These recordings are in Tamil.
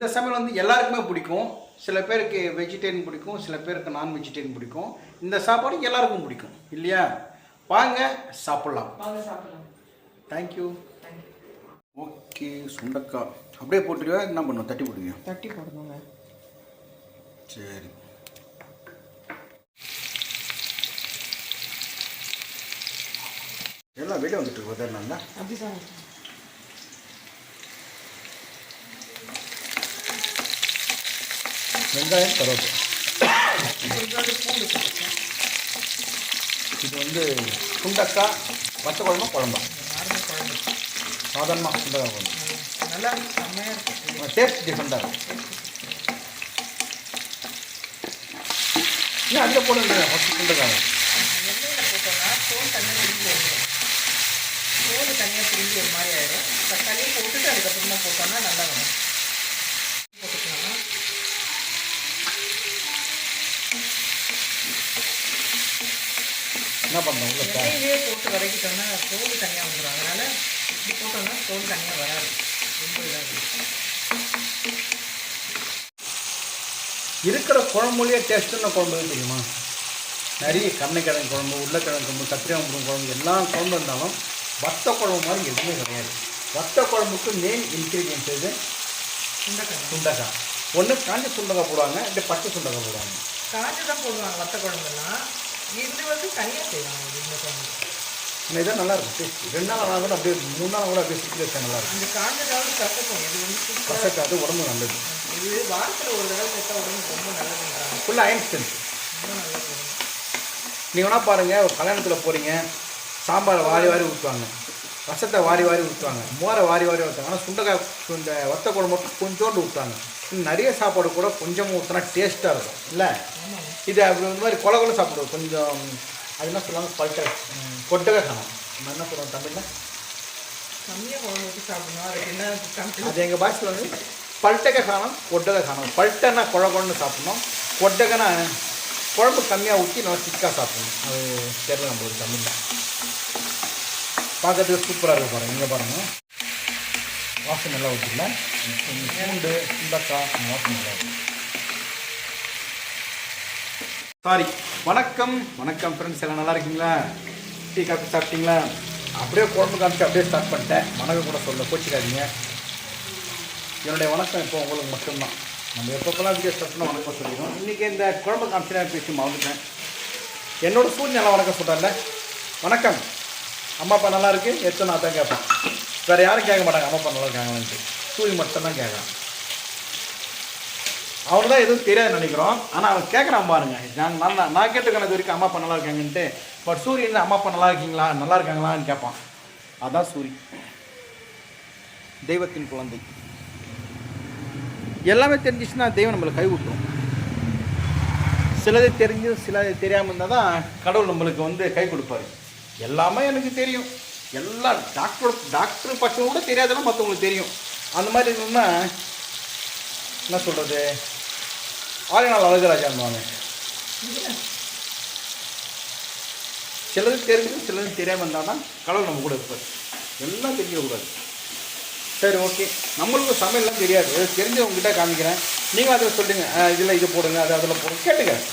இந்த சமையல் வந்து எல்லாருக்குமே பிடிக்கும். சில பேருக்கு வெஜிடேரியன் பிடிக்கும் சில பேருக்கு நான் வெஜிடேரியன் பிடிக்கும். இந்த சாப்பாடு எல்லாருக்கும் பிடிக்கும் இல்லையா? வாங்க சாப்பிட்லாம். தேங்க்யூ ஓகே சுண்டக்காய். அப்படியே போட்டுருவா என்ன பண்ணுவோம் தட்டி போட்டுங்க தட்டி போடணுங்க. சரி. எல்லாம் வெளியே வந்துட்டு இருக்கு உதரணா அப்படிதான் வெங்காயம் கருவேப்பிலை. இது வந்து சுண்டக்காய் பச்சை குழம்பா. குழம்பா நார்மல் குழம்பு. சாதாரணமாக சுண்டக்காய் குழம்பு நல்லா டேஸ்ட் டிஃப்ரெண்ட்டாக இருக்கும் இன்னும் அதில் போடுங்க ஃபஸ்ட்டு சுண்டக்காய் போட்டோம்னா தனியாக பிரிஞ்சு தோல் தனியாக பிரிஞ்சு ஒரு மாதிரி ஆயிடும். தக்காளியும் போட்டுட்டு அதுக்கப்புறமா போட்டோம்னா நல்லா வரும். என்ன தே- எண்ணெயிலே போட்டு வதக்கிட்டோம்னா தோல் தனியாக வந்துடும் அதனால் இப்படி போட்டோம்னா தோல் தனியாக வராது. ரொம்ப இதாக இருக்கிற குழம்புலேயே டேஸ்ட்டுன்னு குழம்பு தெரியுமா? நிறைய கருணைக்கிழங்கு குழம்பு உருளைக்கிழங்கு குழம்பு கத்திரிக்காய் குழம்பு எல்லா குழம்பு இருந்தாலும் வத்த குழம்பு மாதிரி எதுவுமே கிடையாது. வத்த குழம்புக்கு மெயின் இன்க்ரீடியன்ஸ் எது? சுண்டக்காய். சுண்டக்காய். ஒன்று காஞ்ச சுண்டக்காய் போடுவாங்க இல்லை பச்சை சுண்டக்காய் போடுவாங்க. காஞ்சு தான் போடுவாங்க வத்த குழம்புலாம் இது வந்து தனியாக செய்வாங்க இந்த குழம்பு ஆனால் இதான் நல்லா இருக்கும் டேஸ்ட் ரெண்டு நாள் ஆனால் கூட அப்படியே மூணு நாள் கூட அப்படியே சுற்றி வச்சா நல்லா இருக்கும் அந்த காஞ்சதாவது கசக்கும். இது வந்து கசக்காது உடம்பு நல்லது. இது வாரத்தில் ஒரு தடவை சேர்த்தா உடம்புக்கு ரொம்ப நல்லதுன்றாங்க. ஃபுல்லாக அயன் ஸ்ட்ரென்த் ரொம்ப நல்லது. நீங்கள் வேணா பாருங்கள் ஒரு கல்யாணத்தில் போகிறீங்க சாம்பாரை வாரி வாரி ஊற்றுவாங்க ரசத்தை வாரி வாரி ஊற்றுவாங்க மோரை வாரி வாரி ஊற்றுவாங்க ஆனால் சுண்டக்காய் இந்த வத்த குழம்பு மட்டும் கொஞ்சோண்டு ஊற்றுவாங்க நிறைய சாப்பாடு கூட கொஞ்சமாக ஊற்றினா டேஸ்ட்டாக இருக்கும். இல்லை? இது அப்படி இந்த மாதிரி கொல கொல சாப்பிடுவோம். கொஞ்சம் அது என்ன சொல்லுவாங்க? பல்ட்ட கொட்டகை காணும் நம்ம என்ன சொல்லுவோம் தமிழில்? கம்மியாக குழம்பு ஊற்றி சாப்பிடணும். அதுக்கு என்ன அது எங்கள் பாஷையில் வந்து பல்ட்டகை காணும் கொட்டகை காணும் பல்ட்டனா குழ குழன்னு சாப்பிடணும். கொட்டகைனா குழம்பு கம்மியாக ஊற்றி நல்லா திக்காக சாப்பிடணும். அது தெரியல நம்மளுக்கு தமிழில். பார்க்கறதுக்கு சூப்பராக இருக்கு பாருங்கள் இங்கே பாருங்கள் வாசம் நல்லா ஊற்றில பூண்டு சுண்டக்காய் வாசம் நல்லா இருக்கு சாரி வணக்கம். வணக்கம் ஃப்ரெண்ட்ஸ் எல்லாம் நல்லா இருக்கீங்களா? டீ காஃபி சாப்பிட்டீங்களா? அப்படியே குழம்பு காமிச்சு அப்படியே ஸ்டார்ட் பண்ணிட்டேன். வணக்கம் கூட சொல்ல கோச்சிக்காதீங்க என்னுடைய வணக்கம் இப்போ உங்களுக்கு மட்டும்தான். நம்ம எப்பப்பெல்லாம் வீடியோ ஸ்டார்ட் பண்ணால் வணக்கம் சொல்லிடுவோம். இன்றைக்கி இந்த குழம்பு காமிச்சு நான் பேசி மறந்துட்டேன். என்னோடய சூழ்நிலை வணக்கம் சொல்கிறேன்ல வணக்கம். அம்மா அப்பா நல்லா இருக்கு? எத்தனை நான் தான் கேட்பேன் வேறு யாரும் கேட்க மாட்டாங்க. அம்மா அப்பா நல்லா இருக்காங்களான்ட்டு. சூரிய மட்டும்தான் கேட்குறான். அவனுக்கு தான் எதுவும் தெரியாதுன்னு நினைக்கிறோம். ஆனால் அவன் கேட்குறான் பாருங்க. நான் நான் நான் கேட்டுக்கணும் இது வரைக்கும் அம்மா அப்பா நல்லா இருக்காங்கன்ட்டு பட் சூரியன் அம்மா அப்பா நல்லா இருக்கீங்களா? நல்லா இருக்காங்களான்னு கேட்பான் அதான் சூரி. தெய்வத்தின் குழந்தை. எல்லாமே தெரிஞ்சிச்சுன்னா தெய்வம் நம்மளை கைவிட்டுரும். சிலது தெரிஞ்சு சிலது தெரியாமல் இருந்தால் தான் கடவுள் நம்மளுக்கு வந்து கை கொடுப்பாரு. எல்லாமே எனக்கு தெரியும். எல்லாம் டாக்டர் டாக்டர் பட்சம் கூட தெரியாதெல்லாம் மற்றவங்களுக்கு தெரியும். அந்த மாதிரி இருந்தோம்னா என்ன சொல்கிறது ஆரியனால் அழகராஜான்வாங்க சிலது தெரிஞ்சும் சிலது தெரியாமல் இருந்தால் தான் கடவுள் நம்ம கூட இருப்பார். எல்லாம் தெரியக்கூடாது. சரி ஓகே. நம்மளுக்கு சமையல்லாம் தெரியாது. தெரிஞ்சவங்ககிட்ட காமிக்கிறேன். நீங்கள் அதில் சொல்லுங்க. இதில் இது போடுங்க அது அதில் போடுங்க. கேட்டுக்கிறேன்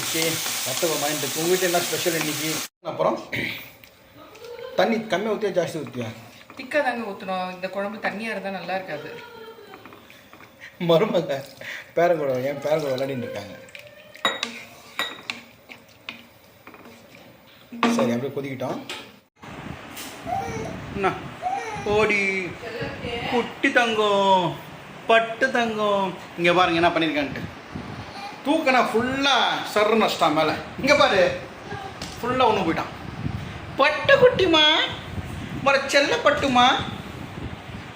ஓகே. மற்ற மைண்ட் இருக்கு. உங்கள் வீட்டில் என்ன ஸ்பெஷல் இன்னைக்கு? அப்புறம் தண்ணி கம்மியாக ஊற்றியா ஜாஸ்தி ஊற்றியா திக்காக தாங்க ஊற்றணும் இந்த குழம்பு தண்ணியாக இருந்தால் நல்லா இருக்காது. மருமக. பேரங்கூட என் பேரங்கூட விளையாடின்னு இருக்காங்க. சரி அப்படியே கொதிக்கிட்டோம். ஓடி குட்டி தங்கம் பட்டு தங்கம். இங்கே பாருங்க என்ன பண்ணியிருக்கான்ட்டு தூக்கனா ஃபுல்லாக சர்ற நஷ்டம் மேலே. இங்கே பாரு. ஃபுல்லாக ஒன்று போயிட்டான். பட்டு குட்டிமா மர செல்ல பட்டுமா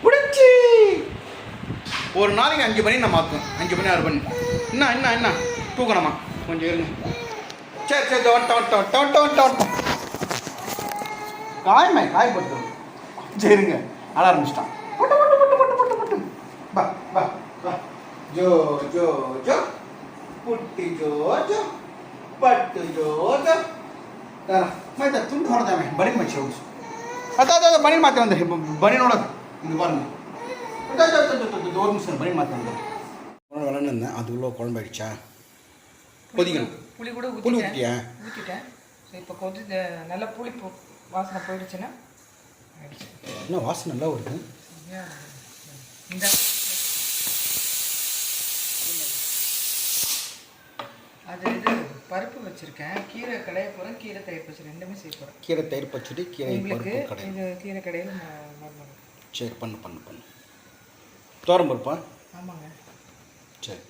பிடிச்சி ஒரு நாளைக்கு அஞ்சு மணி நான் மாற்றுவேன் அஞ்சு மணி ஆறு மணி. என்ன என்ன என்ன? தூக்கணுமா? கொஞ்சம் இருங்க. சரி சரி வந்துட்டோம் வந்துட்டோம் வந்துட்டோம் வந்துட்டோம் வந்துட்டோம் காயமே சரிங்க அழ ஆரம்பிச்சிட்டான் பா பா ஜோ ஜோ ஜோ. புட்டி ஜோ ஜோ. பட்டு ஜோ ஜோ. ಮತ್ತೆ ತುಂಡು ಹೊಡೆದ ಬರೀನ್ ಮಚ್ಚಿ ಹೋಗಿ ಅದ ಅದ ಬನೀನ್ ಮಾತೆ ಒಂದು ಬನೀನ್ ஒரு நிமிஷம் பண்ணி மாற்றேன் விளாண்டுருந்தேன் அதுக்குள்ளே குழம்பாயிடுச்சா கொதிக்கணும். புளி கூட புளி ஊற்றிட்டியா ஊற்றிட்டேன் ஸோ இப்போ இந்த நல்லா புளி வாசனை போயிடுச்சுன்னா ஆயிடுச்சு. என்ன வாசனை நல்லா வருது? இந்த அது இது பருப்பு வச்சுருக்கேன். கீரை கடைய போகிறேன் கீரை தயிர் பச்சை ரெண்டுமே செய்ய போகிறேன் கீரை தயிர் பச்சடி கீரை உங்களுக்கு இது கீரை கடையில் சரி பண்ணு பண்ணு பண்ணு. தோரம் பருப்பா? ஆமாங்க. சரி.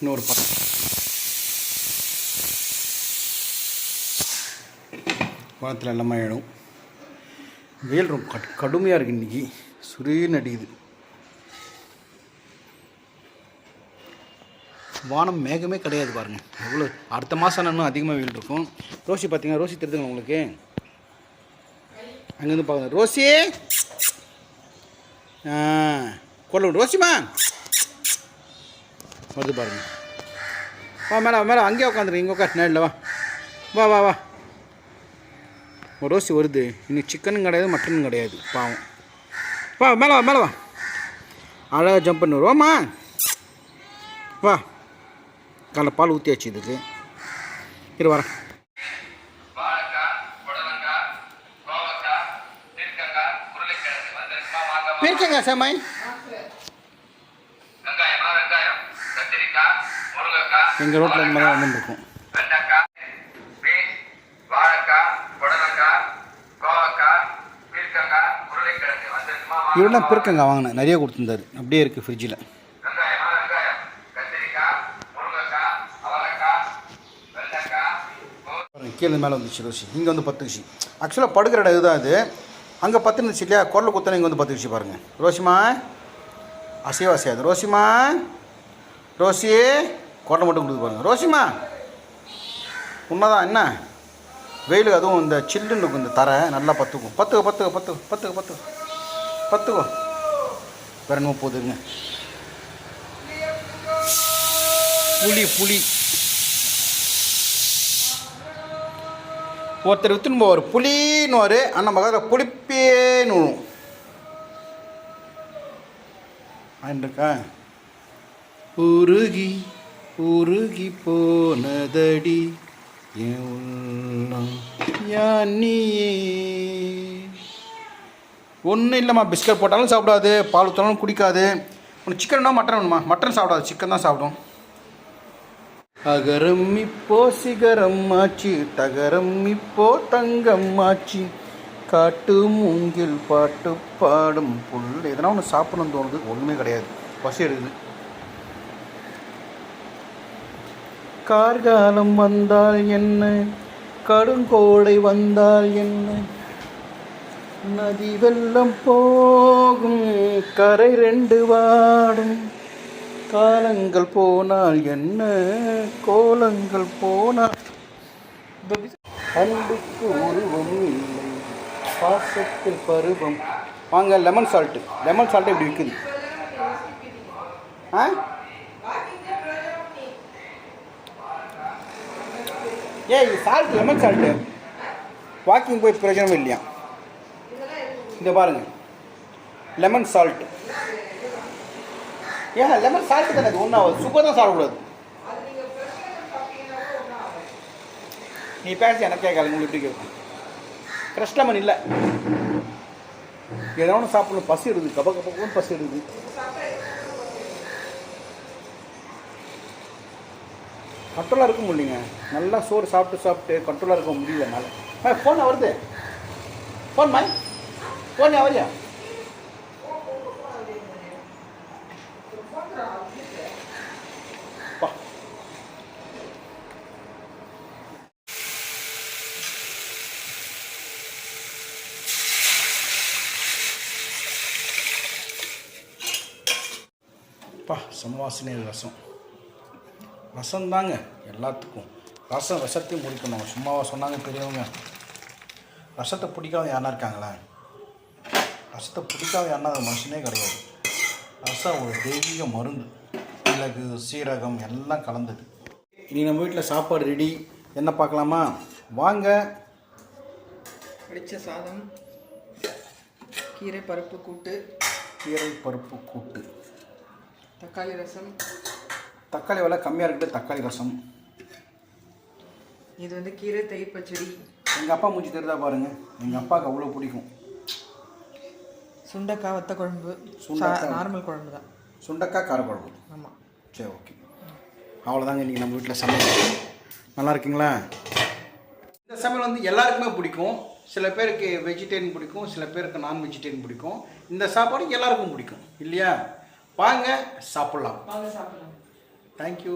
இன்னொரு பக்கம் வாரத்தில் எல்லாமே ஆயிடும். வெயில் ரொம்ப கடு கடுமையாக இருக்குது இன்றைக்கி சுரீன்னு அடிக்குது. வானம் மேகமே கிடையாது பாருங்கள் எவ்வளோ அடுத்த மாதம் இன்னும் அதிகமாக வெயில் இருக்கும். ரோசி பார்த்தீங்கன்னா ரோசி தெரியுதுங்க உங்களுக்கு? அங்கேருந்து பார்க்குறேன் ரோசி கொல்ல கொள்ள ரோசிமா வருது பாருங்க. வா மேலே மேலே அங்கேயே உட்காந்துரு. இங்கே உட்கார். நேரில் வா. வா வா வா. ஒரு ரோசி வருது. இன்னைக்கு சிக்கனும் கிடையாது மட்டனும் கிடையாது. பாவம். வா மேலே வா மேலே வா. அழகாக ஜம்ப் பண்ணி. வருவாம்மா வா. காலைல பால் ஊற்றியாச்சு இதுக்கு. இரு வரேன் கத்திரிக்காய் முருங்கைக்காய் எங்கள் ரோட்டில் இந்த மாதிரி வந்துருக்கும். இவரெல்லாம் பிரிக்கங்க வாங்கினேன். நிறைய கொடுத்துருந்தாரு. அப்படியே இருக்குது ஃப்ரிட்ஜில் கீழே மேலே வந்துச்சு ரோசி இங்கே வந்து பத்துக்குச்சு. ஆக்சுவலாக படுக்கிற இடம் இதுதான் இது. அங்கே பத்து இருந்துச்சு இல்லையா குரல் குத்தனை இங்கே வந்து பத்துக்குச்சு பாருங்கள் ரோசிமா அசைவ அசையாது ரோசிமா ரோசி குரல் மட்டும் கொடுத்து பாருங்கள் ரோசிமா உண்மைதான் என்ன? வெயில் அதுவும் இந்த சில்லுன்னு இருக்கும் இந்த தரை நல்லா பத்துக்கும் பத்துக்கோ பத்துக்கோ பத்துக்கோ பத்துக்கோ பத்துக்கோ. பத்துக்கோ. வேற என்ன போகுதுங்க புளி புளி. ஒருத்தர் வித்துன்னு போவார். புளின்னு ஒரு ஆனால் பக்கத்தில் புளிப்பேன்னு விழும். ஆயிட்டுருக்கா உருகி உருகி போனதடி யானியே ஒன்றும் இல்லைம்மா. பிஸ்கட் போட்டாலும் சாப்பிடாது. பால் ஊற்றினாலும் குடிக்காது. உனக்கு சிக்கன்னா மட்டன் வேணுமா? மட்டன் சாப்பிடாது. சிக்கன் தான் சாப்பிடும். அகரம் இப்போ சிகரம் ஆச்சு தகரம் இப்போ தங்கம் ஆச்சு. காட்டு மூங்கில் பாட்டு பாடும் புல். எதனா ஒன்று சாப்பிடணும்னு தோணுது ஒன்றுமே கிடையாது. பசி எடுக்குது. கார்காலம் வந்தால் என்ன? கடுங்கோடை வந்தால் என்ன? நதி வெள்ளம் போகும் கரை ரெண்டு வாடும். காலங்கள் போனால் என்ன? கோலங்கள் போனால் அன்புக்கு உருவம் இல்லை. பாசத்தில் பருவம். வாங்க லெமன் சால்ட்டு லெமன் சால்ட்டு இப்படி விற்குது? ஆ? ஏய் இது சால்ட் லெமன் சால்ட்டு வாக்கிங் போய் பிரயோஜனம் இல்லையா? இந்த பாருங்க. லெமன் சால்ட் ஏன் லெமன் சாப்பிட்டு தானே அது ஒன்றும் ஆகுது. சுகர் தான் சாப்பிடக்கூடாது நீ பேசி எனக்கு கேட்காது உங்களுக்கு எப்படி கேட்கும்? ஃப்ரெஷ் லெமன் இல்லை. ஏதோ ஒன்று சாப்பிடணும். பசி எடுக்குது. கப கபக்கும் பசி எடுக்குது. கண்ட்ரோலாக இருக்க முடியலைங்க. நல்லா சோறு சாப்பிட்டு சாப்பிட்டு கண்ட்ரோலாக இருக்க முடியல என்னால். ஃபோன் வருது. ஃபோன் மாய் ஃபோன் வரியா? பா சமவாசனை ரசம். ரசம் தாங்க எல்லாத்துக்கும். ரசம் ரசத்தையும் முடிக்கணும். சும்மாவா சொன்னாங்க பெரியவங்க. ரசத்தை பிடிக்காத யாருனா இருக்காங்களா? ரசத்தை பிடிக்காத யாருனா அது மனுஷனே கிடையாது. ரசம் ஒரு தெய்வீக மருந்து. மிளகு சீரகம் எல்லாம் கலந்தது. இனி நம்ம வீட்டில் சாப்பாடு ரெடி என்ன பார்க்கலாமா? வாங்க. பிடிச்ச சாதம் கீரை பருப்பு கூட்டு. கீரை பருப்பு கூட்டு. தக்காளி ரசம். தக்காளி விலை கம்மியாக இருக்குது தக்காளி ரசம். இது வந்து கீரை தயிர் பச்சடி. எங்கள் அப்பா மூஞ்சி தெரிதா பாருங்கள் எங்கள் அப்பாவுக்கு அவ்வளோ பிடிக்கும். சுண்டக்காய் வத்த குழம்பு சுண்டக்காய். நார்மல் குழம்பு தான். சுண்டக்காய் காரக்குழம்பு. ஆமாம் சரி ஓகே. அவ்வளோதாங்க இன்றைக்கி நம்ம வீட்டில் சமையல். நல்லா இருக்கீங்களா? இந்த சமையல் வந்து எல்லாருக்குமே பிடிக்கும். சில பேருக்கு வெஜிடேரியன் பிடிக்கும் சில பேருக்கு நான் வெஜிடேரியன் பிடிக்கும். இந்த சாப்பாடு எல்லாருக்கும் பிடிக்கும் இல்லையா? வாங்க சாப்பிட்லாம். வாங்க சாப்பிடலாம். தேங்க்யூ